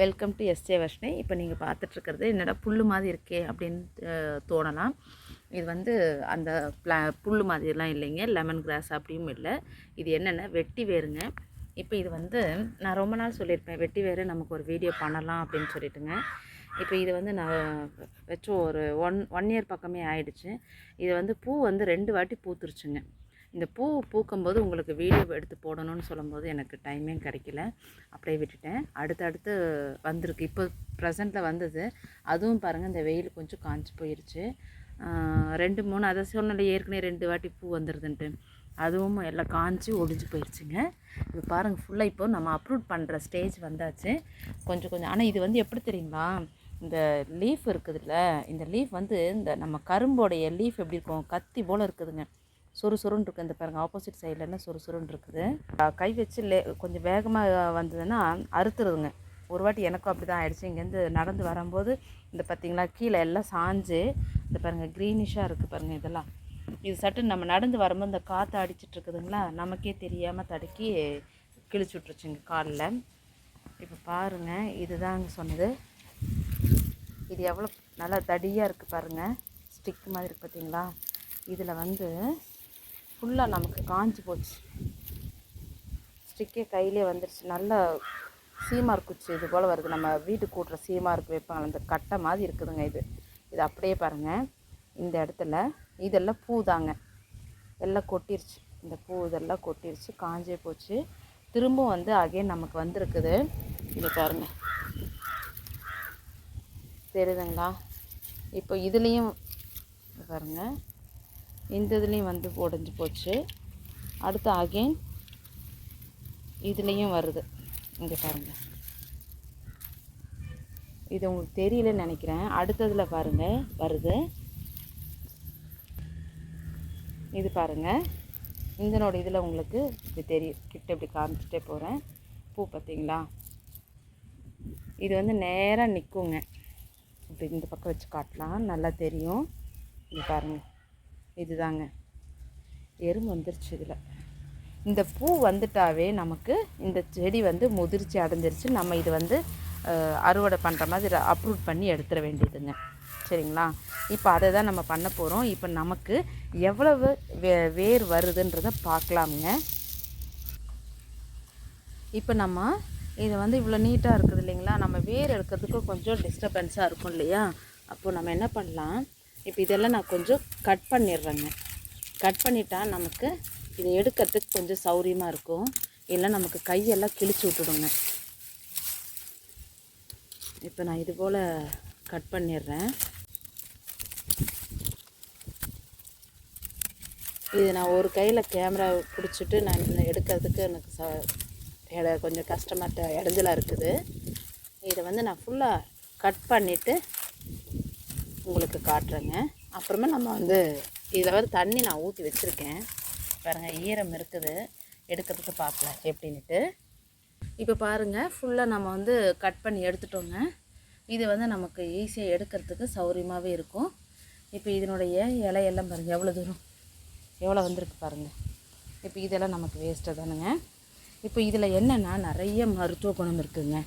Welcome to S A Varshini இப்போ நீங்கள் பார்த்துட்ருக்கிறது என்னடா புல் மாதிரி இருக்கே அப்படின்னு தோணலாம். இது வந்து அந்த ப்ளா புல் மாதிரிலாம் இல்லைங்க. லெமன் கிராஸ் அப்படியும் இல்லை. இது என்னென்னா? வெட்டி வேருங்க. இப்போ இது வந்து நான் ரொம்ப நாள் சொல்லியிருப்பேன் வெட்டி வேறு நமக்கு ஒரு வீடியோ பண்ணலாம் அப்படின்னு சொல்லிட்டுங்க. இப்போ இது வந்து நான் வச்சு ஒரு ஒன் ஒன் இயர் பக்கமே ஆயிடுச்சு. இது வந்து பூ வந்து ரெண்டு வாட்டி பூத்துருச்சுங்க. இந்த பூ பூக்கும்போது உங்களுக்கு வீடியோ எடுத்து போடணும்னு சொல்லும்போது எனக்கு டைமே கிடைக்கல. அப்படியே விட்டுட்டேன். அடுத்தடுத்து வந்திருக்கு. இப்போ ப்ரெசண்ட்டில் வந்தது. அதுவும் பாருங்கள் இந்த வெயில் கொஞ்சம் காஞ்சி போயிடுச்சு ரெண்டு மூணு அதை சொன்னல ஏற்கனவே ரெண்டு வாட்டி பூ வந்துடுதுன்ட்டு அதுவும் எல்லாம் காஞ்சி ஒடிஞ்சு போயிடுச்சுங்க இப்போ பாருங்கள் ஃபுல்லாக இப்போ நம்ம அப்ரூட் பண்ணுற ஸ்டேஜ் வந்தாச்சு. கொஞ்சம் கொஞ்சம். ஆனால் இது வந்து எப்படி தெரியுங்களா? இந்த லீஃப் இருக்குதுல்ல இந்த லீஃப் வந்து இந்த நம்ம கரும்போடைய லீஃப் எப்படி இருக்கும்? கத்தி போல் இருக்குதுங்க. சுறு சுருன்னு இருக்குது இந்த பாருங்கள் ஆப்போசிட் சைட்லன்னா சுறுசுறுன்னு இருக்குது கை வச்சு லே கொஞ்சம் வேகமாக வந்ததுன்னா அறுத்துருதுங்க. ஒரு வாட்டி எனக்கும் அப்படி தான் ஆகிடுச்சு இங்கேருந்து நடந்து வரும்போது இந்த பார்த்திங்களா கீழே எல்லாம் சாஞ்சு இந்த பாருங்கள் க்ரீனிஷாக இருக்குது பாருங்கள் இதெல்லாம். இது சட்டு நம்ம நடந்து வரும்போது இந்த காற்று அடிச்சிட்ருக்குதுங்களா நமக்கே தெரியாமல் தடுக்கி கிழிச்சு விட்ருச்சுங்க காலில். இப்போ பாருங்கள் இதுதாங்க சொன்னது. இது எவ்வளோ நல்லா தடியாக இருக்குது பாருங்கள் ஸ்டிக் மாதிரி இருக்கு பார்த்தீங்களா இதில் வந்து ஃபுல்லாக நமக்கு காஞ்சி போச்சு. ஸ்டிக்கே கையிலே வந்துடுச்சு நல்ல சீமார் குச்சி இது போல் வருது. நம்ம வீட்டுக்கு கூட்டுற சீமாருக்கு வைப்பாங்க. அந்த கட்டை மாதிரி இருக்குதுங்க இது. இது அப்படியே பாருங்கள் இந்த இடத்துல இதெல்லாம் பூ தாங்க. எல்லாம் கொட்டிருச்சு. இந்த பூ இதெல்லாம் கொட்டிருச்சு. காஞ்சே போச்சு. திரும்பவும் வந்து அகைன் நமக்கு வந்திருக்குது. இங்கே பாருங்கள் தெரியுதுங்களா? இப்போ இதுலேயும் பாருங்கள் இந்த இதுலேயும் வந்து உடஞ்சி போச்சு. அடுத்து அகெயின் இதுலேயும் வருது. இங்கே பாருங்க. இது உங்களுக்கு தெரியலன்னு நினைக்கிறேன். அடுத்ததில் பாருங்கள் வருது. இது பாருங்க. இதனோட இதில் உங்களுக்கு இப்படி தெரியும் கிட்ட இப்படி காமிச்சிட்டே போகிறேன் பூ பார்த்தீங்களா இது வந்து நேராக நிற்குங்க இப்படி இந்த பக்கம் வச்சு காட்டலாம். நல்லா தெரியும். இது பாருங்கள் இதுதாங்க. எறும்பு வந்துருச்சு இதில். இந்த பூ வந்துட்டாவே நமக்கு இந்த செடி வந்து முதிர்ச்சி அடைஞ்சிருச்சு. நம்ம இது வந்து அறுவடை பண்ணுற மாதிரி அப்ரூவ் பண்ணி எடுத்துட வேண்டியதுங்க. சரிங்களா? இப்போ அதை தான் நம்ம பண்ண போகிறோம் இப்போ நமக்கு எவ்வளவு வே வேர் வருதுன்றதை பார்க்கலாமுங்க. இப்போ நம்ம இது வந்து இவ்வளோ நீட்டாக இருக்குது இல்லைங்களா? நம்ம வேர் எடுக்கிறதுக்கு கொஞ்சம் டிஸ்டர்பன்ஸாக இருக்கும் இல்லையா? அப்போது நம்ம என்ன பண்ணலாம்? இப்போ இதெல்லாம் நான் கொஞ்சம் கட் பண்ணிடுறேங்க. கட் பண்ணிட்டா நமக்கு இதை எடுக்கிறதுக்கு கொஞ்சம் சௌரியமாக இருக்கும். இல்லை நமக்கு கையெல்லாம் கிழிச்சு விட்டுடுங்க. இப்போ நான் இது போல் கட் பண்ணிடுறேன். இது நான் ஒரு கையில் கேமரா பிடிச்சிட்டு நான் இந்த எடுக்கிறதுக்கு எனக்கு ச கொஞ்சம் கஷ்டமாக இடைஞ்சலாக இருக்குது. இதை வந்து நான் ஃபுல்லாக கட் பண்ணிவிட்டு உங்களுக்கு காட்டுறேங்க. அப்புறமா நம்ம வந்து இதில் வந்து தண்ணி நான் ஊற்றி வச்சுருக்கேன். பாருங்கள் ஈரம் இருக்குது. எடுக்கிறதுக்கு பார்க்கலாம் எப்படின்ட்டு இப்போ பாருங்கள் ஃபுல்லாக நம்ம வந்து கட் பண்ணி எடுத்துட்டோங்க. இது வந்து நமக்கு ஈஸியாக எடுக்கிறதுக்கு சௌரியமாகவே இருக்கும். இப்போ இதனுடைய இலையெல்லாம் பாருங்கள் எவ்வளோ தூரம்? எவ்வளோ வந்திருக்கு பாருங்கள் இப்போ இதெல்லாம் நமக்கு வேஸ்ட்டு தானுங்க. இப்போ இதில் என்னென்னா நிறைய மருத்துவ குணம் இருக்குதுங்க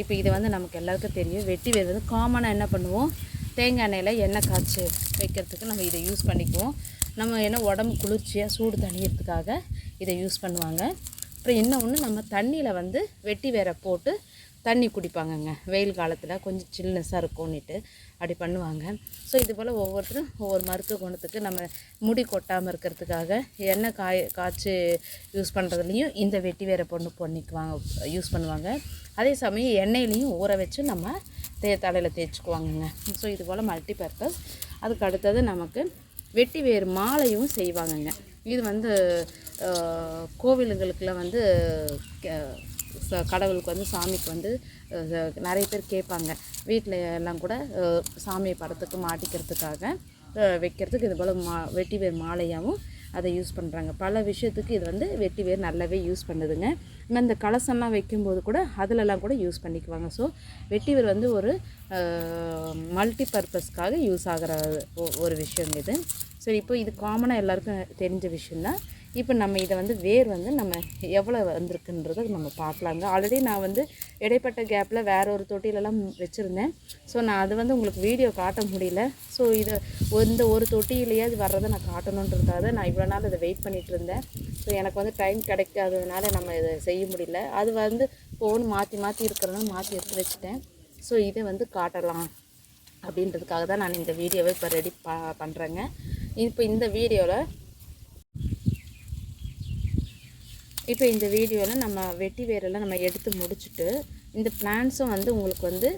இப்போ இது வந்து நமக்கு எல்லாருக்கும் தெரியும். வெட்டி வேர் வந்து காமனாக என்ன பண்ணுவோம்? தேங்காய் எண்ணெயில் எண்ணெய் காய்ச்சி வைக்கிறதுக்கு நம்ம இதை யூஸ் பண்ணிக்குவோம். நம்ம என்ன உடம்பு குளிர்ச்சியாக சூடு தணியறதுக்காக இதை யூஸ் பண்ணுவாங்க. அப்புறம் இன்னொன்று நம்ம தண்ணியில் வந்து வெட்டி வேற போட்டு தண்ணி குடிப்பாங்கங்க. வெயில் காலத்தில் கொஞ்சம் சில்னஸாக இருக்கும்னுட்டு அப்படி பண்ணுவாங்க. ஸோ இது போல் ஒவ்வொருத்தரும் ஒவ்வொரு மருத்துவ குணத்துக்கு நம்ம முடி கொட்டாமல் இருக்கிறதுக்காக எண்ணெய் காய் காய்ச்சி யூஸ் பண்ணுறதுலையும் இந்த வெட்டி வேற பொண்ணு பண்ணிக்குவாங்க யூஸ் பண்ணுவாங்க. அதே சமயம் எண்ணெயிலையும் ஊற வச்சு நம்ம தே தலையில் தேய்ச்சிக்குவாங்கங்க. ஸோ இது போல் மல்டி பர்பஸ் அதுக்கு அடுத்தது நமக்கு வெட்டி வேறு மாலையும் செய்வாங்கங்க. இது வந்து கோவிலுங்களுக்குலாம் வந்து கடவுளுக்கு வந்து சாமிக்கு வந்து நிறைய பேர் கேட்பாங்க. வீட்டில் எல்லாம் கூட சாமியை சாமி படத்துக்கு மாட்டிக்கிறதுக்காக வைக்கிறதுக்கு இது போல் மா வெட்டி வேர் மாலையாகவும் அதை யூஸ் பண்ணுறாங்க பல விஷயத்துக்கு இது வந்து வெட்டி வேர் நல்லாவே யூஸ் பண்ணுதுங்க. இந்த கலசம்லாம் வைக்கும்போது கூட அதிலெல்லாம் கூட யூஸ் பண்ணிக்குவாங்க. ஸோ வெட்டி வேர் வந்து ஒரு மல்டி பர்பஸ்க்காக யூஸ் ஆகிற ஒரு விஷயம் இது. சரி இப்போ இது காமனாக எல்லாருக்கும் தெரிஞ்ச விஷயந்தான் இப்போ நம்ம இதை வந்து வேர் வந்து நம்ம எவ்வளோ வந்திருக்குன்றதை நம்ம பார்க்கலாங்க. ஆல்ரெடி நான் வந்து இடைப்பட்ட கேப்பில் வேற ஒரு தொட்டிலெல்லாம் வச்சுருந்தேன். ஸோ நான் அது வந்து உங்களுக்கு வீடியோ காட்ட முடியல. ஸோ இதை இந்த ஒரு தொட்டியிலேயே அது வர்றதை நான் காட்டணுன்றதுக்காக நான் இவ்வளோ நாள் இதை வெயிட் பண்ணிகிட்டு இருந்தேன். ஸோ எனக்கு வந்து டைம் கிடைக்காததுனால நம்ம இதை செய்ய முடியல. அது வந்து ஃபோன் மாற்றி மாற்றி இருக்கிறதுனால மாற்றி எடுத்து வச்சுட்டேன். ஸோ இதை வந்து காட்டலாம் அப்படின்றதுக்காக தான் நான் இந்த வீடியோவை இப்போ ரெடி ப பண்ணுறேங்க இப்போ இந்த வீடியோவில் இப்போ இந்த வீடியோவில் நம்ம வெட்டி வேரெல்லாம் நம்ம எடுத்து முடிச்சுட்டு இந்த பிளான்ஸும் வந்து உங்களுக்கு வந்து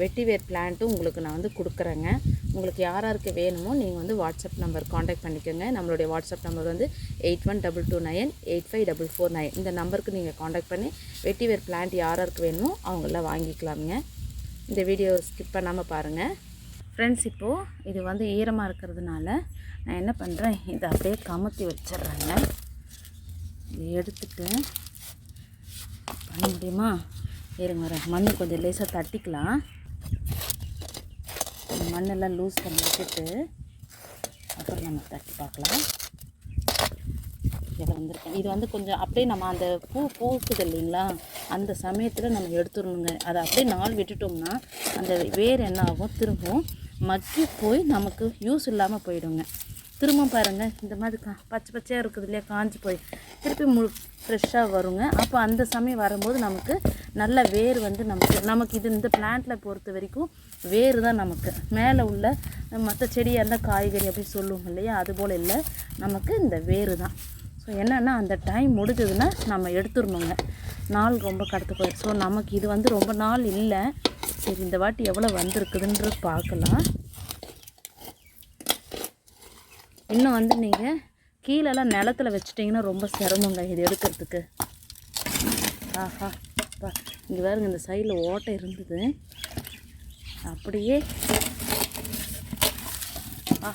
வெட்டி வேர் பிளான்ட்டும் உங்களுக்கு நான் வந்து கொடுக்குறேங்க. உங்களுக்கு யார் யாருக்கு வேணுமோ நீங்கள் வந்து வாட்ஸ்அப் நம்பர் காண்டாக்ட் பண்ணிக்கோங்க. நம்மளுடைய வாட்ஸ்அப் நம்பர் வந்து eight one double two nine eight five double four nine. இந்த நம்பருக்கு நீங்கள் காண்டாக்ட் பண்ணி வெட்டி வேர் பிளான்ட் யார் யாருக்கு வேணுமோ அவங்களாம் வாங்கிக்கலாமுங்க. இந்த வீடியோ ஸ்கிப் பண்ணாமல் பாருங்கள் ஃப்ரெண்ட்ஸ் இப்போது இது வந்து ஈரமாக இருக்கிறதுனால நான் என்ன பண்ணுறேன் இதை அப்படியே கமுத்தி வச்சிடுறேங்க. எடுத்துட்டு பண்ண முடியுமா? இருங்க வரேன் மண் கொஞ்சம் லேசாக தட்டிக்கலாம். மண்ணெல்லாம் லூஸ் பண்ணி விட்டுட்டு அப்புறம் நம்ம தட்டி பார்க்கலாம். இதில் வந்திருக்கேன் இது வந்து கொஞ்சம் அப்படியே நம்ம அந்த பூ பூக்குது இல்லைங்களா? அந்த சமயத்தில் நம்ம எடுத்துடணுங்க. அதை அப்படியே நாள் விட்டுட்டோம்னா அந்த வேர் என்ன ஆகும்? திரும்பவும் மக்கி போய் நமக்கு யூஸ் இல்லாமல் போயிடுங்க. திரும்ப பாருங்கள் இந்த மாதிரி கா பச்சை பச்சையாக இருக்குது இல்லையா காஞ்சி போய். திருப்பி மு ஃப்ரெஷ்ஷாக வருங்க. அப்போ அந்த சமயம் வரும்போது நமக்கு நல்ல வேர் வந்து நமக்கு நமக்கு இது இந்த பிளான்ட்டில் பொறுத்த வரைக்கும் வேர் தான் நமக்கு. மேலே உள்ள மற்ற செடியாக இருந்தால் காய்கறி அப்படி சொல்லுவோம் இல்லையா அது போல் இல்லை நமக்கு இந்த வேர் தான். ஸோ என்னென்னா அந்த டைம் முடிஞ்சதுன்னா நம்ம எடுத்துடணுங்க நாள் ரொம்ப கடத்து போயிடும் ஸோ நமக்கு இது வந்து ரொம்ப நாள் இல்லை. சரி இந்த வாட்டி எவ்வளோ வந்திருக்குதுன்றது பார்க்கலாம். இன்னும் வந்து நீங்கள் கீழெல்லாம் நிலத்துல வச்சிட்டிங்கன்னா ரொம்ப சிரமங்க இது எடுக்கிறதுக்கு. ஆஹா அப்பா. இங்கே பாருங்க இந்த சைடில் ஓட்டை இருந்தது. அப்படியே. ஆ.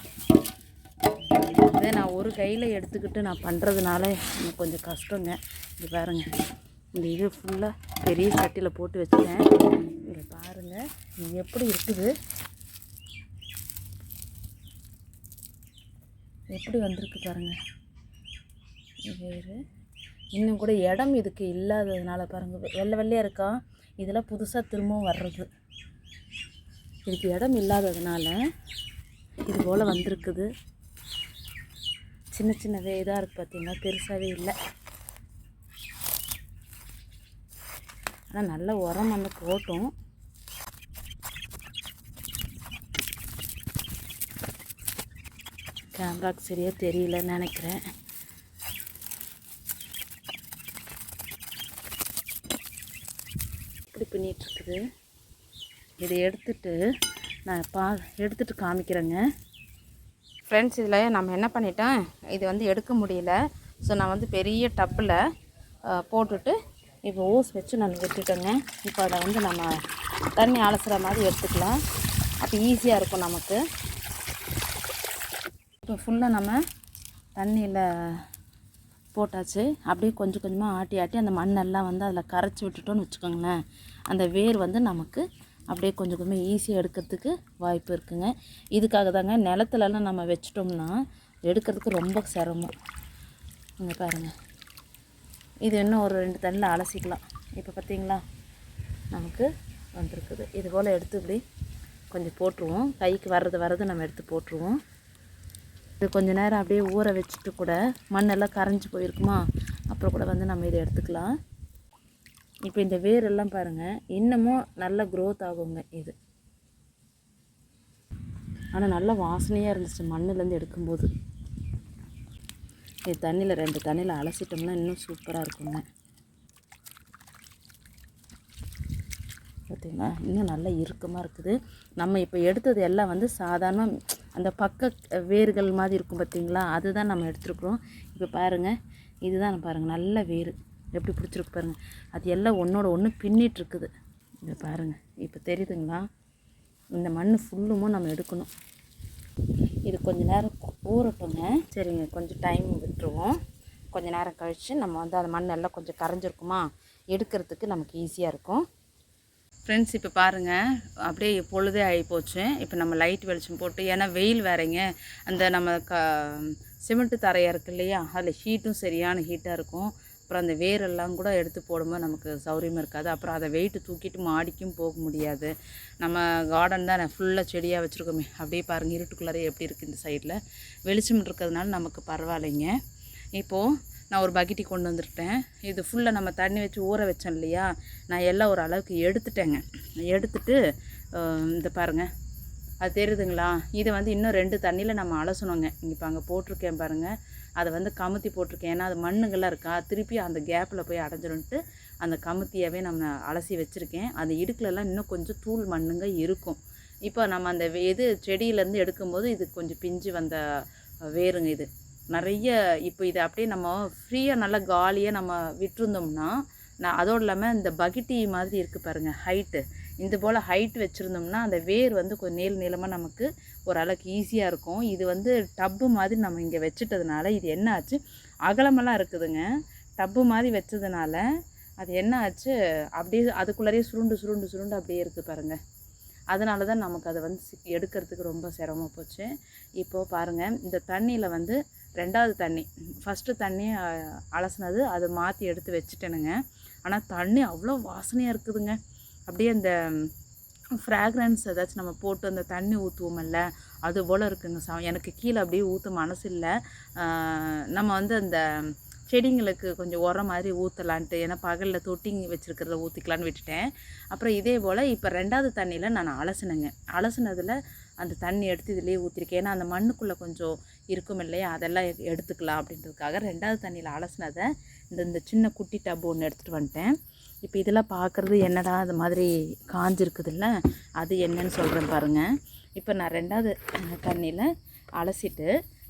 இதே நான் ஒரு கையில் எடுத்துக்கிட்டு நான் பண்ணுறதுனால எனக்கு கொஞ்சம் கஷ்டங்க. இங்கே பாருங்க. இந்த இது ஃபுல்லாக பெரிய சட்டியில் போட்டு வச்சுட்டேன். இங்கே பாருங்கள் இது எப்படி இருக்குது? எப்படி வந்திருக்கு பாருங்கள் வேறு. இன்னும் கூட இடம் இதுக்கு இல்லாததுனால பாருங்கள் வெள்ளை வெள்ளையாக இருக்கா? இதெல்லாம் புதுசாக திரும்பவும் வர்றது. இதுக்கு இடம் இல்லாததுனால இது போல் வந்திருக்குது. சின்ன சின்னதே இதாக இருக்குது பார்த்தீங்கன்னா பெருசாகவே இல்லை. ஆனால் நல்ல உரம் ஒன்று போட்டோம். கேமராக்கு சரியாக தெரியலன்னு நினைக்கிறேன். இப்படி பண்ணிகிட்ருக்குது இதை எடுத்துட்டு நான் பா எடுத்துட்டு காமிக்கிறேங்க. ஃப்ரெண்ட்ஸ் இதில் நம்ம என்ன பண்ணிட்டோம்? இது வந்து எடுக்க முடியல. ஸோ நான் வந்து பெரிய டப்பில் போட்டுட்டு இப்போ ஊஸ் வச்சு நான் விட்டுட்டேங்க. இப்போ அதை வந்து நம்ம தண்ணி அலசுகிற மாதிரி எடுத்துக்கலாம். அப்போ ஈஸியாக இருக்கும் நமக்கு. இப்போ ஃபுல்லாக நம்ம தண்ணியில் போட்டாச்சு. அப்படியே கொஞ்சம் கொஞ்சமாக ஆட்டி ஆட்டி அந்த மண்ணெல்லாம் வந்து அதில் கரைச்சி விட்டுட்டோன்னு வச்சுக்கோங்களேன். அந்த வேர் வந்து நமக்கு அப்படியே கொஞ்சம் கொஞ்சமாக ஈஸியாக எடுக்கிறதுக்கு வாய்ப்பு இருக்குங்க. இதுக்காக தாங்க நிலத்துலலாம் நம்ம வச்சிட்டோம்னா எடுக்கிறதுக்கு ரொம்ப சிரமம். இங்கே பாருங்கள் இது இன்னும் ஒரு ரெண்டு தண்ணியில் அலசிக்கலாம். இப்போ பார்த்தீங்களா நமக்கு வந்திருக்குது. இது போல் எடுத்து இப்படி கொஞ்சம் போட்டுருவோம். கைக்கு வர்றது வர்றது நம்ம எடுத்து போட்டுருவோம். இது கொஞ்சம் நேரம் அப்படியே ஊற வச்சுட்டு கூட மண்ணெல்லாம் கரைஞ்சி போயிருக்குமா? அப்புறம் கூட வந்து நம்ம இதை எடுத்துக்கலாம். இப்போ இந்த வேரெல்லாம் பாருங்கள் இன்னமும் நல்ல க்ரோத் ஆகுங்க இது. ஆனால் நல்ல வாசனையாக இருந்துச்சு மண்ணுலேருந்து எடுக்கும்போது. இது தண்ணியில் ரெண்டு தண்ணியில் அலசிட்டோம்னா இன்னும் சூப்பராக இருக்குங்க. பார்த்தீங்களா இன்னும் நல்லா இறுக்கமாக இருக்குது. நம்ம இப்போ எடுத்தது எல்லாம் வந்து சாதாரண அந்த பக்க வேர்கள் மாதிரி இருக்கும் பார்த்தீங்களா? அதுதான் நம்ம எடுத்துருக்குறோம். இப்போ பாருங்கள் இதுதான் பாருங்கள் நல்ல வேர். எப்படி பிடிச்சிருக்கு பாருங்கள் அது எல்லாம் ஒன்றோட ஒன்று பின்னிட்டு இருக்குது இதை பாருங்கள் இப்போ தெரியுதுங்களா? இந்த மண் ஃபுல்லுமும் நம்ம எடுக்கணும். இது கொஞ்ச நேரம் ஊறட்டுங்க. சரிங்க கொஞ்சம் டைம் விட்டுருவோம். கொஞ்சம் நேரம் கழித்து நம்ம வந்து அந்த மண் எல்லாம் கொஞ்சம் கரைஞ்சிருக்குமா? எடுக்கிறதுக்கு நமக்கு ஈஸியாக இருக்கும். ஃப்ரெண்ட்ஸ் இப்போ பாருங்கள் அப்படியே பொழுதே ஆகிப்போச்சு இப்போ நம்ம லைட் வெளிச்சம் போட்டு ஏன்னா வெயில் வேறங்க. அந்த நம்ம க சிமெண்ட்டு தரையாக இருக்கு இல்லையா? அதில் ஹீட்டும் சரியான ஹீட்டாக இருக்கும். அப்புறம் அந்த வேரெல்லாம் கூட எடுத்து போடும்போது நமக்கு சௌரியமாக இருக்காது. அப்புறம் அதை வெயிட்டு தூக்கிட்டு மாடிக்கும் போக முடியாது. நம்ம கார்டன் தான் ஃபுல்லாக செடியாக வச்சுருக்கோமே. அப்படியே பாருங்கள் இருட்டுக்குள்ளாரே எப்படி இருக்குது இந்த சைடில் வெளிச்சம் இருக்கிறதுனால நமக்கு பரவாயில்லைங்க. இப்போது நான் ஒரு பக்கெட்டி கொண்டு வந்துருட்டேன் இது ஃபுல்லாக நம்ம தண்ணி வச்சு ஊற வச்சோம் இல்லையா? நான் எல்லாம் ஒரு அளவுக்கு எடுத்துட்டேங்க. எடுத்துட்டு இந்த பாருங்கள் அது தெரியுதுங்களா? இதை வந்து இன்னும் ரெண்டு தண்ணியில் நம்ம அலசணுங்க. இப்போ அங்கே போட்டிருக்கேன் பாருங்கள் அதை வந்து கமுத்தி போட்டிருக்கேன். ஏன்னா அது மண்ணுங்கள்லாம் இருக்கா? திருப்பி அந்த கேப்பில் போய் அடைஞ்சிருன்ட்டு அந்த கமுத்தியாவே நம்ம அலசி வச்சுருக்கேன். அந்த இடுக்கிலலாம் இன்னும் கொஞ்சம் தூள் மண்ணுங்க இருக்கும். இப்போ நம்ம அந்த இது செடியிலேருந்து எடுக்கும்போது இது கொஞ்சம் பிஞ்சு வந்த வேறுங்க வேருங்க இது. நிறைய இப்போ இதை அப்படியே நம்ம ஃப்ரீயாக நல்லா காலியாக நம்ம விட்டுருந்தோம்னா நான் அதோடு இல்லாமல் இந்த பகிட்டி மாதிரி இருக்குது பாருங்கள் ஹைட்டு இந்த போல் ஹைட் வச்சுருந்தோம்னா அந்த வேர் வந்து கொஞ்சம் நீள் நீளமாக நமக்கு ஓரளவுக்கு ஈஸியாக இருக்கும். இது வந்து டப்பு மாதிரி நம்ம இங்கே வச்சுட்டதுனால இது என்ன ஆச்சு? அகலமெல்லாம் இருக்குதுங்க. டப்பு மாதிரி வச்சதுனால அது என்ன ஆச்சு? அப்படியே அதுக்குள்ளாரே சுருண்டு சுருண்டு சுருண்டு அப்படியே இருக்குது பாருங்கள் அதனால தான் நமக்கு அதை வந்து எடுக்கிறதுக்கு ரொம்ப சிரமம் போச்சு. இப்போது பாருங்கள் இந்த தண்ணியில் வந்து ரெண்டாவது தண்ணி. ஃபஸ்ட்டு தண்ணி அலசினது அதை மாற்றி எடுத்து வச்சுட்டேனுங்க. ஆனால் தண்ணி அவ்வளோ வாசனையாக இருக்குதுங்க. அப்படியே அந்த ஃப்ராக்ரன்ஸ் ஏதாச்சும் நம்ம போட்டு அந்த தண்ணி ஊற்றுவோமல்ல அது போல் இருக்குங்க சா எனக்கு கீழே அப்படியே ஊற்ற மனசு இல்லை நம்ம வந்து அந்த செடிங்களுக்கு கொஞ்சம் உரம் மாதிரி ஊற்றலான்ட்டு ஏன்னா பகலில் தொட்டிங்கி வச்சுருக்கிறத ஊற்றிக்கலான்னு விட்டுட்டேன். அப்புறம் இதே போல் இப்போ ரெண்டாவது தண்ணியில் நான் அலசினேங்க. அலசினதில் அந்த தண்ணி எடுத்து இதிலே ஊற்றிருக்கேன் ஏன்னா அந்த மண்ணுக்குள்ளே கொஞ்சம் இருக்கும் இல்லையா? அதெல்லாம் எடுத்துக்கலாம் அப்படின்றதுக்காக ரெண்டாவது தண்ணியில் அலசினதை இந்த இந்த சின்ன குட்டி டப் ஒன்று எடுத்துகிட்டு வந்துட்டேன். இப்போ இதெல்லாம் பார்க்குறது என்னடா அது மாதிரி காஞ்சிருக்குதுல்ல? அது என்னன்னு சொல்கிறேன் பாருங்கள் இப்போ நான் ரெண்டாவது தண்ணியில் அலசிட்டு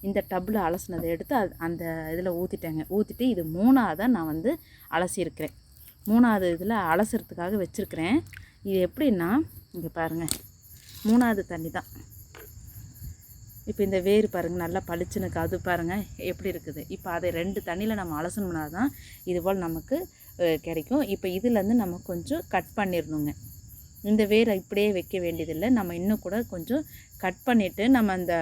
இந்த டப்பில் அலசினதை எடுத்து அது அந்த இதில் ஊற்றிட்டேங்க ஊற்றிட்டு இது மூணாவதாக நான் வந்து அலசியிருக்கிறேன். மூணாவது இதில் அலசுறதுக்காக வச்சுருக்கிறேன். இது எப்படின்னா இங்கே பாருங்கள் மூணாவது தண்ணி தான். இப்போ இந்த வேர் பாருங்கள் நல்லா பளிச்சுனுக்கு அது பாருங்கள் எப்படி இருக்குது. இப்போ அதை ரெண்டு தண்ணியில் நம்ம அலசணும்னா தான் இது போல் நமக்கு கிடைக்கும். இப்போ இதுலேருந்து நம்ம கொஞ்சம் கட் பண்ணிடணுங்க. இந்த வேரை இப்படியே வைக்க வேண்டியதில்லை. நம்ம இன்னும் கூட கொஞ்சம் கட் பண்ணிவிட்டு நம்ம அந்த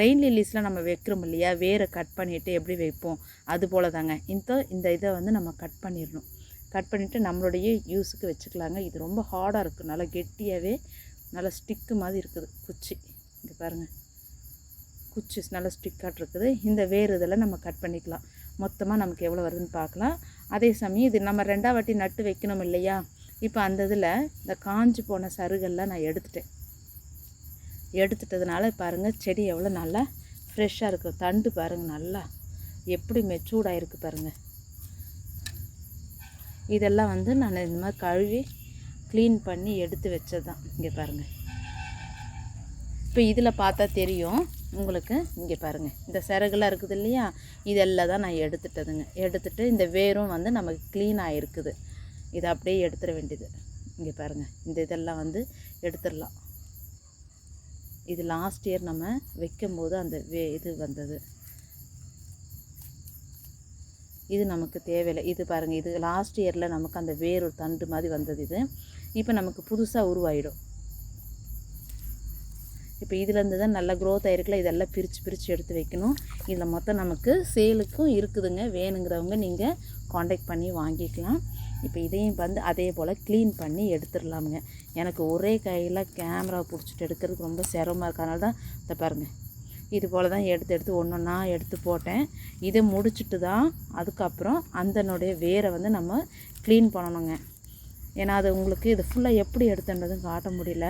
ரெயின் லில்லிஸில் நம்ம வைக்கிறோம் இல்லையா? வேரை கட் பண்ணிவிட்டு எப்படி வைப்போம்? அது போல் தாங்க. இந்த இந்த இதை வந்து நம்ம கட் பண்ணிடணும். கட் பண்ணிவிட்டு நம்மளுடைய யூஸுக்கு வச்சுக்கலாங்க. இது ரொம்ப ஹார்டாக இருக்குது நல்லா கெட்டியாகவே நல்லா ஸ்டிக்கு மாதிரி இருக்குது குச்சி. இங்கே பாருங்கள் குச்சி நல்லா ஸ்டிக்காக இருக்குது. இந்த வேர் இதெல்லாம் நம்ம கட் பண்ணிக்கலாம். மொத்தமாக நமக்கு எவ்வளோ வருதுன்னு பார்க்கலாம். அதே சமயம் இது நம்ம ரெண்டாம் வாட்டி நட்டு வைக்கணும் இல்லையா? இப்போ அந்த இதில் இந்த காஞ்சி போன சருகெல்லாம் நான் எடுத்துட்டேன். எடுத்துட்டதுனால பாருங்கள் செடி எவ்வளோ நல்லா ஃப்ரெஷ்ஷாக இருக்குது தண்டு பாருங்கள் நல்லா. எப்படி மெச்சூர்டாக இருக்குது பாருங்கள் இதெல்லாம் வந்து நான் இந்த மாதிரி கழுவி க்ளீன் பண்ணி எடுத்து வச்சது தான் இங்கே பாருங்கள் இப்போ இதில் பார்த்தா தெரியும். உங்களுக்கு இங்கே பாருங்கள் இந்த சிறகுலாம் இருக்குது இல்லையா? இதெல்லாம் தான் நான் எடுத்துட்டதுங்க. எடுத்துட்டு இந்த வேரும் வந்து நமக்கு க்ளீன் ஆகிருக்குது இதை அப்படியே எடுத்துட வேண்டியது. இங்கே பாருங்கள் இந்த இதெல்லாம் வந்து எடுத்துடலாம். இது லாஸ்ட் இயர் நம்ம வைக்கும்போது அந்த வே இது வந்தது. இது நமக்கு தேவையில்லை. இது பாருங்கள் இது லாஸ்ட் இயரில் நமக்கு அந்த வேர் ஒரு தண்டு மாதிரி வந்தது இது. இப்போ நமக்கு புதுசாக உருவாயிடும். இப்போ இதுலேருந்து தான் நல்லா க்ரோத் ஆகிருக்குல்ல இதெல்லாம் பிரித்து பிரித்து எடுத்து வைக்கணும். இதில் மொத்தம் நமக்கு சேலுக்கும் இருக்குதுங்க. வேணுங்கிறவங்க நீங்கள் காண்டாக்ட் பண்ணி வாங்கிக்கலாம். இப்போ இதையும் வந்து அதே போல் க்ளீன் பண்ணி எடுத்துடலாமுங்க. எனக்கு ஒரே கையில் கேமரா பிடிச்சிட்டு எடுக்கிறதுக்கு ரொம்ப சிரமமாக இருக்கனால தான் இதை பாருங்கள் இது போல் தான் எடுத்து எடுத்து ஒன்று ஒன்றா எடுத்து போட்டேன். இதை முடிச்சுட்டு தான் அதுக்கப்புறம் அந்தனுடைய வேரை வந்து நம்ம க்ளீன் பண்ணணுங்க. ஏன்னா அது உங்களுக்கு இது ஃபுல்லாக எப்படி எடுத்துன்றதும் காட்ட முடியல.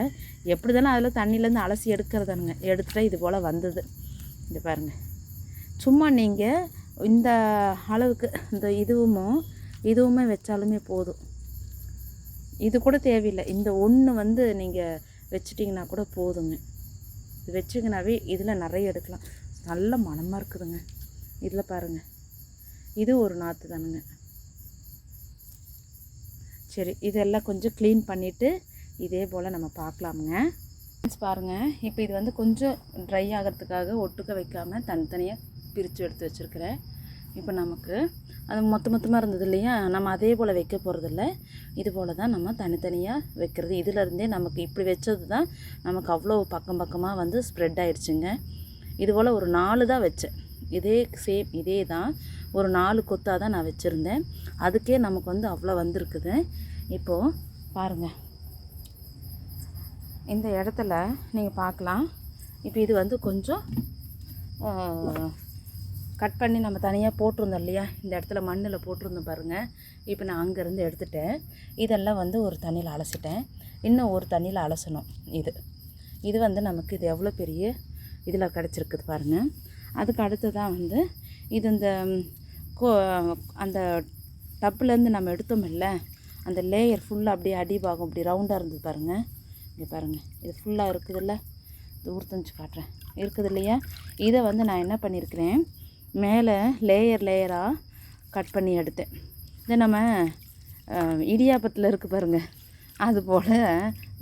எப்படி தானே அதில் தண்ணியிலேருந்து அலசி எடுக்கிறதானுங்க. எடுத்துட்டா இது போல் வந்தது. இது பாருங்கள் சும்மா நீங்கள் இந்த அளவுக்கு இந்த இதுவும் இதுவுமே வச்சாலுமே போதும். இது கூட தேவையில்லை. இந்த ஒன்று வந்து நீங்கள் வச்சிட்டிங்கன்னா கூட போதுங்க. இது வச்சிங்கனாவே இதில் நிறைய எடுக்கலாம். நல்ல மணமாக இருக்குதுங்க. இதில் பாருங்கள் இது ஒரு நாற்று தானுங்க சரி இதெல்லாம் கொஞ்சம் க்ளீன் பண்ணிவிட்டு இதே போல் நம்ம பார்க்கலாமுங்க. Friends, பாருங்க இப்போ இது வந்து கொஞ்சம் ட்ரை ஆகிறதுக்காக ஒட்டுக்க வைக்காமல் தனித்தனியாக பிரித்து எடுத்து வச்சுருக்கிறேன். இப்போ நமக்கு அது மொத்த மொத்தமாக இருந்தது இல்லையா? நம்ம அதே போல் வைக்க போகிறதில்ல இது போல் தான் நம்ம தனித்தனியாக வைக்கிறது. இதிலருந்தே நமக்கு இப்படி வச்சது தான் நமக்கு அவ்வளோ பக்கம் பக்கமாக வந்து ஸ்ப்ரெட் ஆயிடுச்சுங்க. இது போல் ஒரு நாலு தான் வச்சேன். இதே சேம் இதே தான். ஒரு நாலு கொத்தாக தான் நான் வச்சுருந்தேன். அதுக்கே நமக்கு வந்து அவ்வளோ வந்திருக்குது. இப்போது பாருங்கள் இந்த இடத்துல நீங்கள் பார்க்கலாம். இப்போ இது வந்து கொஞ்சம் கட் பண்ணி நம்ம தனியாக போட்டிருந்தோம் இல்லையா? இந்த இடத்துல மண்ணில் போட்டிருந்தோம் பாருங்கள் இப்போ நான் அங்கேருந்து எடுத்துட்டேன். இதெல்லாம் வந்து ஒரு தண்ணியில் அலசிட்டேன். இன்னும் ஒரு தண்ணியில் அலசணும் இது. இது வந்து நமக்கு இது எவ்வளோ பெரிய இதில் கிடச்சிருக்குது பாருங்கள் அதுக்கு அடுத்ததான் வந்து இது இந்த கோ அந்த டப்புலேருந்து நம்ம எடுத்தோம் இல்லை அந்த லேயர் ஃபுல்லாக அப்படியே அடிபாகும் அப்படி ரவுண்டாக இருந்தது பாருங்கள் இங்கே பாருங்கள் இது ஃபுல்லாக இருக்குதுல்ல? இது ஊர்த்தஞ்சு காட்டுறேன். இருக்குது இல்லையா? இதை வந்து நான் என்ன பண்ணியிருக்கிறேன் மேலே லேயர் லேயராக கட் பண்ணி எடுத்தேன். இதை நம்ம இடியாப்பத்தில் இருக்குது பாருங்கள் அது போல்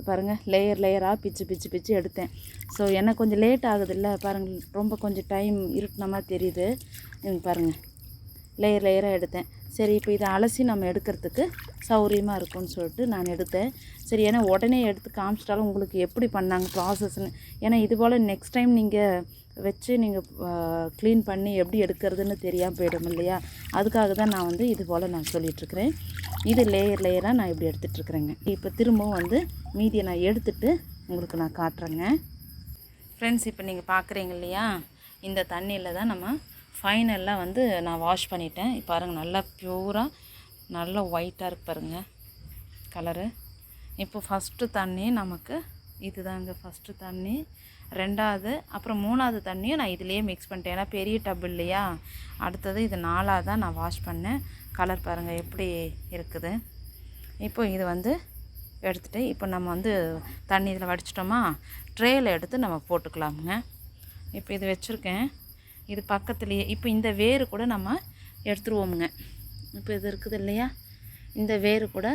பாருங்கள் லேயர் லேயராக பிச்சு பிச்சு பிச்சு எடுத்தேன். ஸோ எனக்கு கொஞ்சம் லேட் ஆகுதுல்ல? பாருங்கள் ரொம்ப கொஞ்சம் டைம் இருட்டின மாதிரி தெரியுது. பாருங்கள் லேயர் லேயராக எடுத்தேன். சரி இப்போ இதை அலசி நம்ம எடுக்கிறதுக்கு சௌகரியமாக இருக்கும்னு சொல்லிட்டு நான் எடுத்தேன். சரி ஏன்னா உடனே எடுத்து காமிச்சிட்டாலும் உங்களுக்கு எப்படி பண்ணாங்க ப்ராசஸ்ன்னு ஏன்னா இது போல் நெக்ஸ்ட் டைம் நீங்கள் வச்சு நீங்கள் க்ளீன் பண்ணி எப்படி எடுக்கிறதுன்னு தெரியாமல் போயிடும் இல்லையா? அதுக்காக தான் நான் வந்து இது போல் நான் சொல்லிகிட்ருக்கிறேன் இது லேயர் லேயராக நான் இப்படி எடுத்துகிட்ருக்குறேங்க இப்போ திரும்பவும் வந்து மீதியை நான் எடுத்துட்டு உங்களுக்கு நான் காட்டுறேங்க. ஃப்ரெண்ட்ஸ் இப்போ நீங்கள் பார்க்குறீங்க இல்லையா? இந்த தண்ணியில் தான் நம்ம ஃபைனலாக வந்து நான் வாஷ் பண்ணிட்டேன். இப்போ பாருங்கள் நல்லா ப்யூராக நல்லா ஒயிட்டாக இருக்கு பாருங்க கலரு இப்போ ஃபஸ்ட்டு தண்ணி நமக்கு இதுதாங்க ஃபஸ்ட்டு தண்ணி. ரெண்டாவது அப்புறம் மூணாவது தண்ணியும் நான் இதுலேயே மிக்ஸ் பண்ணிட்டேன். ஏன்னா பெரிய டப் இல்லையா? அடுத்தது இது நாலாவது தான் நான் வாஷ் பண்ணேன். கலர் பாருங்கள் எப்படி இருக்குது? இப்போ இது வந்து எடுத்துகிட்டு இப்போ நம்ம வந்து தண்ணி இதில் வடிச்சிட்டோமா? ட்ரேயில் எடுத்து நம்ம போட்டுக்கலாமுங்க. இப்போ இது வச்சுருக்கேன். இது பக்கத்துலேயே. இப்போ இந்த வேறு கூட நம்ம எடுத்துருவோமுங்க. இப்போ இது இருக்குது இல்லையா? இந்த வேறு கூட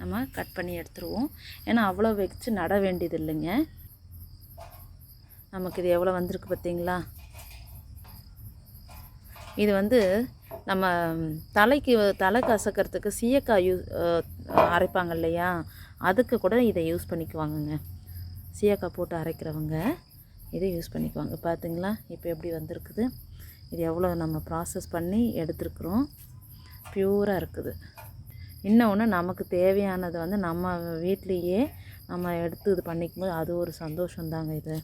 நம்ம கட் பண்ணி எடுத்துருவோம். ஏன்னா அவ்வளோ வச்சு நட வேண்டியது இல்லைங்க. நமக்கு இது எவ்வளோ வந்திருக்கு பார்த்தீங்களா? இது வந்து நம்ம தலைக்கு தலை கசக்கிறதுக்கு சீயக்காய் யூஸ் அரைப்பாங்க இல்லையா? அதுக்கு கூட இதை யூஸ் பண்ணிக்குவாங்கங்க. சீயக்காய் போட்டு அரைக்கிறவங்க. இதை யூஸ் பண்ணிக்குவாங்க. பார்த்தீங்களா இப்போ எப்படி வந்திருக்குது? இது எவ்வளோ நம்ம ப்ராசஸ் பண்ணி எடுத்துருக்குறோம். ப்யூராக இருக்குது. இன்னொன்று நமக்கு தேவையானதை வந்து நம்ம வீட்லேயே நம்ம எடுத்து இது பண்ணிக்கும்போது அது ஒரு சந்தோஷம்தாங்க இது.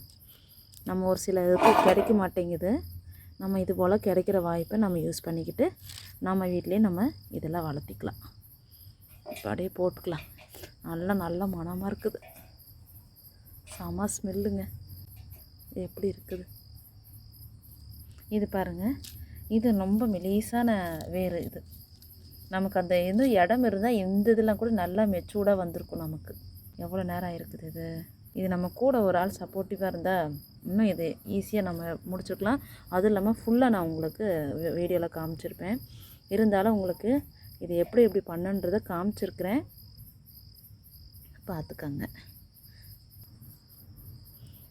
நம்ம ஒரு சில இதுக்கு கிடைக்க மாட்டேங்குது. நம்ம இது போல் கிடைக்கிற வாய்ப்பை நம்ம யூஸ் பண்ணிக்கிட்டு நம்ம வீட்டிலேயே நம்ம இதெல்லாம் வளர்த்திக்கலாம். இப்போ அப்படியே போட்டுக்கலாம். நல்லா நல்ல மனமாக இருக்குது. செம ஸ்மெல்லுங்க எப்படி இருக்குது? இது பாருங்கள் இது ரொம்ப மெலீஸான வேறு இது. நமக்கு அந்த இது இடம் இருந்தால் இந்த இதெல்லாம் கூட நல்லா மெச்சூர்டாக வந்திருக்கும் நமக்கு. எவ்வளோ நேரம் ஆயிருக்குது இது? இது நம்ம கூட ஒரு ஆள் சப்போர்ட்டிவாக இருந்தால் இன்னும் இது ஈஸியாக நம்ம முடிச்சுக்கலாம். அதுவும் இல்லாமல் ஃபுல்லாக நான் உங்களுக்கு வீடியோவில் காமிச்சிருப்பேன். இருந்தாலும் உங்களுக்கு இது எப்படி எப்படி பண்ணுன்றதை காமிச்சிருக்கிறேன். பார்த்துக்கங்க.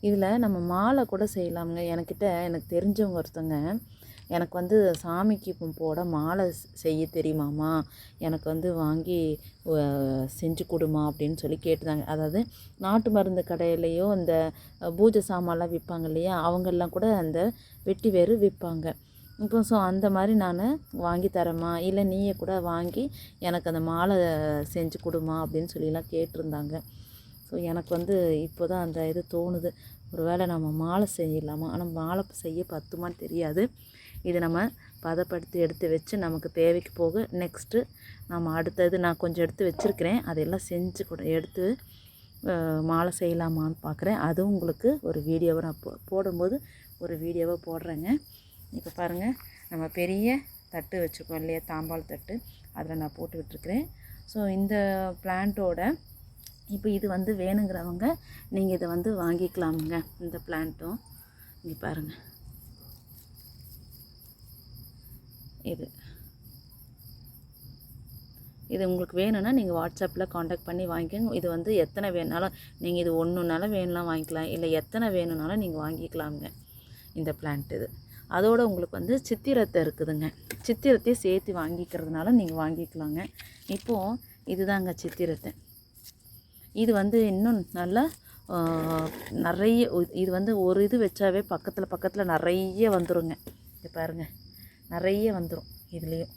இதில் நம்ம மாலை கூட செய்யலாமுங்க. எனக்கிட்ட எனக்கு தெரிஞ்சவங்க ஒருத்தங்க எனக்கு வந்து சாமிக்கு போட மாலை செய்ய தெரியுமாம்மா? எனக்கு வந்து வாங்கி செஞ்சு கொடுமா? அப்படின்னு சொல்லி கேட்டுதாங்க. அதாவது நாட்டு மருந்து கடையிலையோ இந்த பூஜை சாமான்லாம் விற்பாங்க இல்லையா? அவங்கெல்லாம் கூட அந்த வெட்டி வேறு விற்பாங்க. இப்போ ஸோ அந்த மாதிரி நான் வாங்கி தரேம்மா? இல்லை நீயே கூட வாங்கி எனக்கு அந்த மாலை செஞ்சு கொடுமா? அப்படின்னு சொல்லிலாம் கேட்டிருந்தாங்க. ஸோ எனக்கு வந்து இப்போ தான் அந்த இது தோணுது. ஒரு வேளை நம்ம மாலை செய்யலாமா? ஆனால் மாலை செய்ய பத்துமான்னு தெரியாது. இது நம்ம பதப்படுத்தி எடுத்து வச்சு நமக்கு தேவைக்கு போக நெக்ஸ்ட்டு நம்ம அடுத்தது நான் கொஞ்சம் எடுத்து வச்சுருக்கிறேன். அதெல்லாம் செஞ்சு கூட எடுத்து மாலை செய்யலாமான்னு பார்க்குறேன் அதுவும் உங்களுக்கு ஒரு வீடியோவை நான் போ போடும்போது ஒரு வீடியோவை போடுறேங்க. இப்போ பாருங்கள் நம்ம பெரிய தட்டு வச்சுருக்கோம் இல்லையா? தாம்பாள் தட்டு. அதில் நான் போட்டு விட்டுருக்குறேன். ஸோ இந்த பிளான்ட்டோட இப்போ இது வந்து வேணுங்கிறவங்க நீங்கள் இதை வந்து வாங்கிக்கலாமுங்க இந்த பிளான்ட்டும் இங்கே பாருங்கள் இது. இது உங்களுக்கு வேணும்னா நீங்கள் வாட்ஸ்அப்பில் காண்டாக்ட் பண்ணி வாங்கிக்கோங்க. இது வந்து எத்தனை வேணுனாலும் நீங்கள் இது ஒன்றுனாலும் வேணும்னா வாங்கிக்கலாம். இல்லை எத்தனை வேணும்னாலும் நீங்கள் வாங்கிக்கலாமுங்க இந்த பிளான்ட் இது. அதோட உங்களுக்கு வந்து சித்திரத்தை இருக்குதுங்க. சித்திரத்தையும் சேர்த்து வாங்கிக்கிறதுனால நீங்கள் வாங்கிக்கலாங்க. இப்போது இதுதாங்க சித்திரத்தை. இது வந்து இன்னும் நல்லா நிறைய இது வந்து ஒரு இது வச்சாவே பக்கத்தில் பக்கத்தில் நிறைய வந்துருங்க. இங்க பாருங்கள் நிறைய வந்துடும் இதுலேயும்.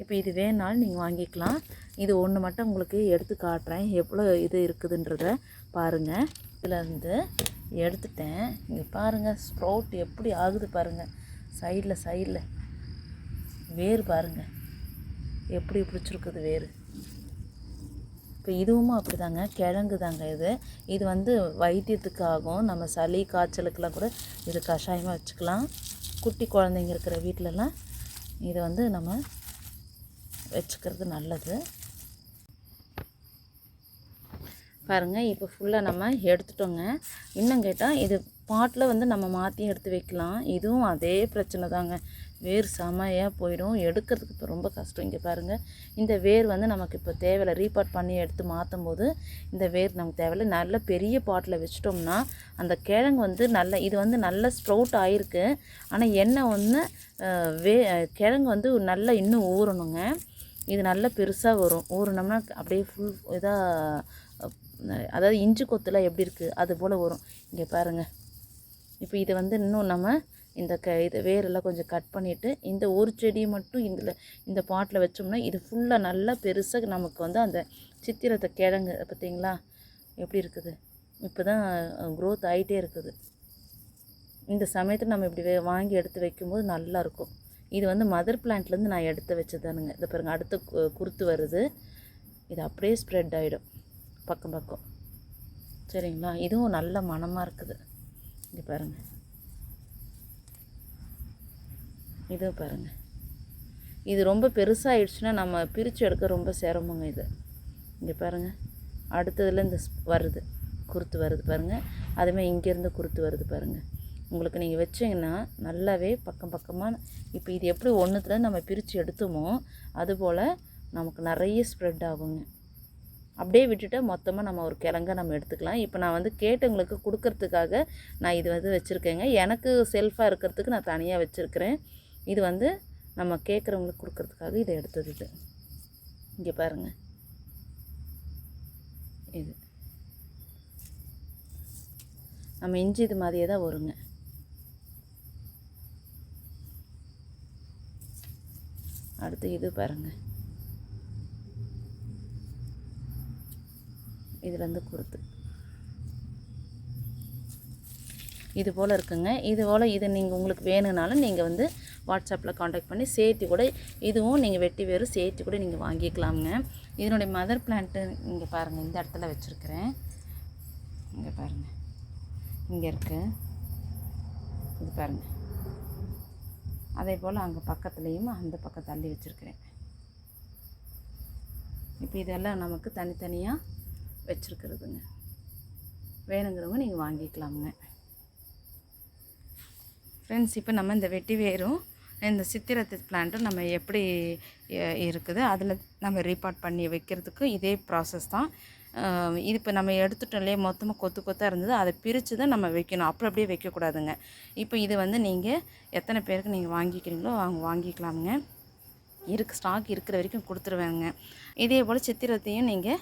இப்போ இது வேணாலும் நீங்கள் வாங்கிக்கலாம். இது ஒன்று மட்டும் உங்களுக்கு எடுத்து காட்டுறேன். எவ்வளோ இது இருக்குதுன்றத பாருங்கள் இதில் இருந்து எடுத்துட்டேன். இங்கே பாருங்கள் ஸ்ப்ரவுட் எப்படி ஆகுது பாருங்கள் சைடில் சைடில். வேர் பாருங்கள் எப்படி பிடிச்சிருக்குது வேறு இப்போ இதுவும் அப்படிதாங்க கிழங்கு தாங்க இது. இது வந்து வைத்தியத்துக்கு ஆகும் நம்ம சளி காய்ச்சலுக்கெல்லாம் கூட இது கஷாயமாக வச்சுக்கலாம். குட்டி குழந்தைங்க இருக்கிற வீட்டிலலாம் இதை வந்து நம்ம வச்சுக்கிறது நல்லது. பாருங்கள் இப்போ ஃபுல்லாக நம்ம எடுத்துட்டோங்க. இன்னும் கேட்டால் இது பாட்டில் வந்து நம்ம மாற்றி எடுத்து வைக்கலாம். இதுவும் அதே பிரச்சனை தாங்க வேர் செமையாக போயிடும். எடுக்கிறதுக்கு இப்போ ரொம்ப கஷ்டம். இங்கே பாருங்கள் இந்த வேர் வந்து நமக்கு இப்போ தேவையில்லை. ரீபாட் பண்ணி எடுத்து மாற்றும் போது இந்த வேர் நமக்கு தேவையில்லை. நல்ல பெரிய பாட்டில் வச்சிட்டோம்னா அந்த கிழங்கு வந்து நல்ல இது வந்து நல்ல ஸ்ப்ரவுட் ஆகிருக்கு ஆனால் எண்ணெய் ஒன்று வே கிழங்கு வந்து நல்லா இன்னும் ஊறணுங்க. இது நல்லா பெருசாக வரும். ஊறினோம்னா அப்படியே ஃபுல் இதாக அதாவது இஞ்சி கொத்துலாம் எப்படி இருக்குது அது போல் வரும். இங்கே பாருங்கள் இப்போ இதை வந்து இன்னும் நம்ம இந்த க இது வேரெல்லாம் கொஞ்சம் கட் பண்ணிவிட்டு இந்த ஒரு செடியை மட்டும் இதில் இந்த பாட்டில் வச்சோம்னா இது ஃபுல்லாக நல்லா பெருசாக நமக்கு வந்து அந்த சித்திரத்தை கிழங்கு பார்த்தீங்களா? எப்படி இருக்குது? இப்போ தான் க்ரோத் ஆகிட்டே இருக்குது. இந்த சமயத்தில் நம்ம இப்படி வே- வாங்கி எடுத்து வைக்கும்போது நல்லாயிருக்கும் இது வந்து மதர் பிளான்ட்லேருந்து நான் எடுத்து வச்சதானுங்க. இதை பாருங்க அடுத்து குறுத்து குருத்து வருது. இது அப்படியே ஸ்ப்ரெட் ஆகிடும் பக்கம் பக்கம். சரிங்களா? இதுவும் நல்ல மணமாக இருக்குது. இங்கே பாருங்கள் இதோ பாருங்கள் இது ரொம்ப பெருசாகிடுச்சுன்னா நம்ம பிரித்து எடுக்க ரொம்ப சிரமங்க இது. இங்கே பாருங்கள் அடுத்ததில் இந்த வருது. குருத்து வருது பாருங்கள் அதுமாதிரி இங்கேருந்து குருத்து வருது பாருங்கள் உங்களுக்கு நீங்கள் வச்சிங்கன்னா நல்லாவே பக்கம் பக்கமாக இப்போ இது எப்படி ஒன்றுத்துல நம்ம பிரித்து எடுத்தோமோ அதுபோல் நமக்கு நிறைய ஸ்ப்ரெட் ஆகுங்க. அப்படியே விட்டுட்டு மொத்தமாக நம்ம ஒரு கிழங்க நம்ம எடுத்துக்கலாம். இப்போ நான் வந்து கேட்டவங்களுக்கு கொடுக்கறதுக்காக நான் இது வந்து வச்சுருக்கேங்க. எனக்கு செல்ஃபாக இருக்கிறதுக்கு நான் தனியாக வச்சுருக்கிறேன். இது வந்து நம்ம கேட்குறவங்களுக்கு கொடுக்கறதுக்காக இதை எடுத்தது இது. இங்கே பாருங்கள் இது. நம்ம இஞ்சி இது மாதிரியே தான் வருங்க. அடுத்து இது பாருங்கள் இதுலேருந்து கொடுத்து. இது போல் இருக்குங்க. இது போல் இது நீங்கள் உங்களுக்கு வேணும்னாலும் நீங்கள் வந்து வாட்ஸ்அப்பில் காண்டாக்ட் பண்ணி சேர்த்து கூட இதுவும் நீங்கள் வெட்டி வேறு சேர்த்து கூட நீங்கள் வாங்கிக்கலாமுங்க. இதனுடைய மதர் பிளான்ட்டு இங்கே பாருங்கள் இந்த இடத்துல வச்சுருக்கிறேன். இங்கே பாருங்கள் இங்கே இருக்கு. இது பாருங்கள் அதே போல் அங்கே பக்கத்துலேயும் அந்த பக்கம் தள்ளி வச்சுருக்கிறேன். இப்போ இதெல்லாம் நமக்கு தனித்தனியாக வச்சுருக்கிறதுங்க. வேணுங்கிறவங்க நீங்கள் வாங்கிக்கலாமுங்க. ஃப்ரெண்ட்ஸ் இப்போ நம்ம இந்த வெட்டி வேரும் இந்த சித்திரத்து பிளான்ட்டு நம்ம எப்படி இருக்குது அதில் நம்ம ரீபார்ட் பண்ணி வைக்கிறதுக்கு இதே ப்ராசஸ் தான். இது இப்போ நம்ம எடுத்துட்டோம் இல்லையே மொத்தமாக கொத்து கொத்தாக இருந்தது அதை பிரித்து தான் நம்ம வைக்கணும். அப்புறம் அப்படியே வைக்கக்கூடாதுங்க. இப்போ இது வந்து நீங்கள் எத்தனை பேருக்கு நீங்கள் வாங்கிக்கிறீங்களோ அவங்க வாங்கிக்கலாமுங்க. இருக்கு ஸ்டாக் இருக்கிற வரைக்கும் கொடுத்துருவேங்க. இதே போல் சித்திரத்தையும் நீங்கள்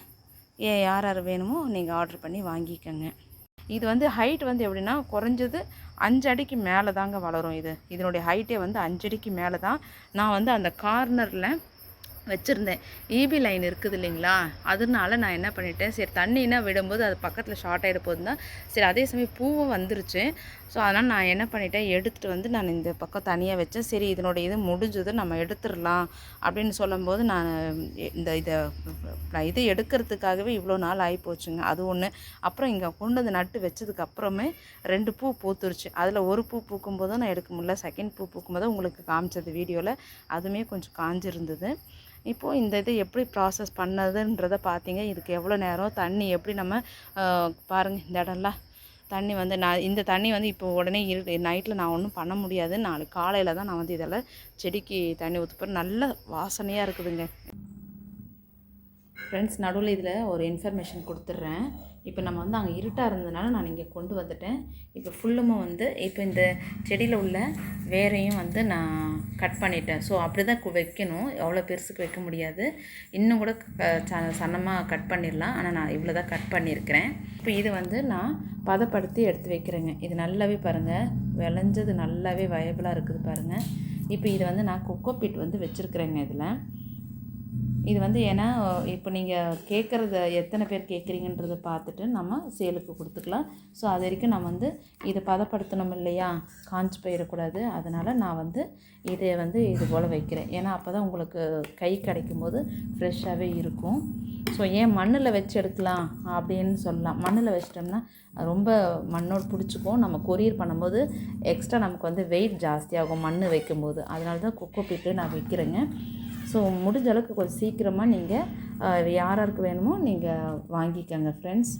ஏ யார் யார் வேணுமோ நீங்கள் ஆர்டர் பண்ணி வாங்கிக்கோங்க. இது வந்து ஹைட் வந்து எப்படின்னா குறைஞ்சது அஞ்சு அடிக்கு மேலே தாங்க வளரும் இது. இதனுடைய ஹைட்டே வந்து அஞ்சடிக்கு மேலே தான் நான் வந்து அந்த கார்னரில் வச்சுருந்தேன். ஈபி லைன் இருக்குது இல்லைங்களா? அதனால நான் என்ன பண்ணிட்டேன் சரி தண்ணினா விடும்போது அது பக்கத்தில் ஷார்ட் ஆகிட போது தான் சரி அதே சமயம் பூவும் வந்துருச்சு. ஸோ அதனால் நான் என்ன பண்ணிட்டேன் எடுத்துகிட்டு வந்து நான் இந்த பக்கம் தனியாக வச்சேன். சரி இதனோட இது முடிஞ்சது நம்ம எடுத்துடலாம் அப்படின்னு சொல்லும்போது நான் இந்த இதை நான் இதை எடுக்கிறதுக்காகவே இவ்வளோ நாள் ஆகி போச்சுங்க. அது ஒன்று அப்புறம் இங்கே கொண்டு வந்து நட்டு வச்சதுக்கு அப்புறமே ரெண்டு பூ பூத்துருச்சு. அதில் ஒரு பூ பூக்கும்போது நான் எடுக்க முடியல. செகண்ட் பூ பூக்கும்போது உங்களுக்கு காமிச்சது வீடியோவில் அதுவுமே கொஞ்சம் காஞ்சிருந்தது. இப்போது இந்த இது எப்படி ப்ராசஸ் பண்ணதுன்றதை பார்த்தீங்க. இதுக்கு எவ்வளோ நேரம் தண்ணி எப்படி நம்ம பாருங்கள் இந்த இடம்லாம். தண்ணி வந்து நான் இந்த தண்ணி வந்து இப்போ உடனே இரு நைட்டில் நான் ஒன்றும் பண்ண முடியாது. நாளைக்கு காலையில் தான் நான் வந்து இதெல்லாம் செடிக்கு தண்ணி ஊற்றுப்பேன் நல்ல வாசனையாக இருக்குதுங்க. ஃப்ரெண்ட்ஸ் நடுவில் இதில் ஒரு இன்ஃபர்மேஷன் கொடுத்துட்றேன். இப்போ நம்ம வந்து அங்கே இருட்டாக இருந்ததுனால நான் இங்கே கொண்டு வந்துட்டேன். இப்போ ஃபுல்லுமும் வந்து இப்போ இந்த செடியில் உள்ள வேரையும் வந்து நான் கட் பண்ணிட்டேன். ஸோ அப்படி தான் வைக்கணும். எவ்வளோ பெருசுக்கு வைக்க முடியாது. இன்னும் கூட சன்னமாக கட் பண்ணிடலாம். ஆனால் நான் இவ்வளோ தான் கட் பண்ணியிருக்கிறேன். இப்போ இது வந்து நான் பதப்படுத்தி எடுத்து வைக்கிறேங்க. இது நல்லாவே பாருங்கள் விளைஞ்சது நல்லாவே வயபிளாக இருக்குது பாருங்கள் இப்போ இது வந்து நான் கொக்கோ பீட் வந்து வச்சுருக்கிறேங்க இதில். இது வந்து ஏன்னா இப்போ நீங்கள் கேட்குறத எத்தனை பேர் கேட்குறீங்கன்றதை பார்த்துட்டு நம்ம சேலுக்கு கொடுத்துக்கலாம். ஸோ அது வரைக்கும் நான் வந்து இதை பதப்படுத்தணும் இல்லையா? காஞ்சி போயிடக்கூடாது. அதனால் நான் வந்து இதை வந்து இது போல் வைக்கிறேன். ஏன்னா அப்போ தான் உங்களுக்கு கை கிடைக்கும் போது ஃப்ரெஷ்ஷாகவே இருக்கும். ஸோ ஏன் மண்ணில் வச்சு எடுக்கலாம் அப்படின்னு சொல்லலாம். மண்ணில் வச்சிட்டோம்னா ரொம்ப மண்ணோடு பிடிச்சிக்கும். நம்ம கொரியர் பண்ணும்போது எக்ஸ்ட்ரா நமக்கு வந்து வெயிட் ஜாஸ்தியாகும் மண் வைக்கும்போது. அதனால தான் கொக்கோ பீட்டு நான் வைக்கிறேங்க. ஸோ முடிஞ்ச அளவுக்கு கொஞ்சம் சீக்கிரமாக நீங்கள் யாராருக்கு வேணுமோ நீங்கள் வாங்கிக்கோங்க ஃப்ரெண்ட்ஸ்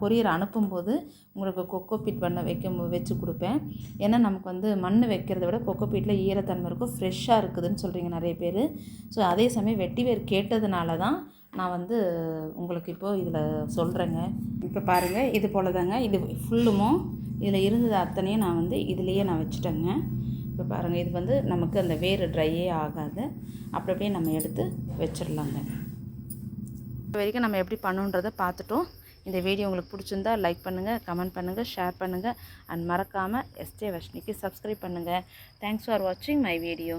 கொரியர் அனுப்பும்போது உங்களுக்கு கொக்கோ பீட் பண்ண வைக்க வச்சு கொடுப்பேன். ஏன்னா நமக்கு வந்து மண் வைக்கிறத விட கொக்கோ பீட்டில் ஈரத்தன்மை இருக்கும் ஃப்ரெஷ்ஷாக இருக்குதுன்னு சொல்கிறீங்க நிறைய பேர். ஸோ அதே சமயம் வெட்டிவேர் கேட்டதுனால தான் நான் வந்து உங்களுக்கு இப்போது இதில் சொல்கிறேங்க இப்போ பாருங்கள் இது போல் தாங்க இது ஃபுல்லுமோ இதில் இருந்தது அத்தனையும் நான் வந்து இதுலேயே நான் வச்சுட்டேங்க. இப்போ பாருங்கள் இது வந்து நமக்கு அந்த வேர் ட்ரையே ஆகாது. அப்படி அப்படியே நம்ம எடுத்து வச்சிடலாங்க. இப்போ வரைக்கும் நம்ம எப்படி பண்ணுன்றதை பார்த்துட்டோம். இந்த வீடியோ உங்களுக்கு பிடிச்சிருந்தா லைக் பண்ணுங்கள் கமெண்ட் பண்ணுங்கள் ஷேர் பண்ணுங்கள் அண்ட் மறக்காமல் எஸ்டே வஷ்னிக்கு சப்ஸ்கிரைப் பண்ணுங்கள் தேங்க்ஸ் ஃபார் வாட்சிங் மை வீடியோ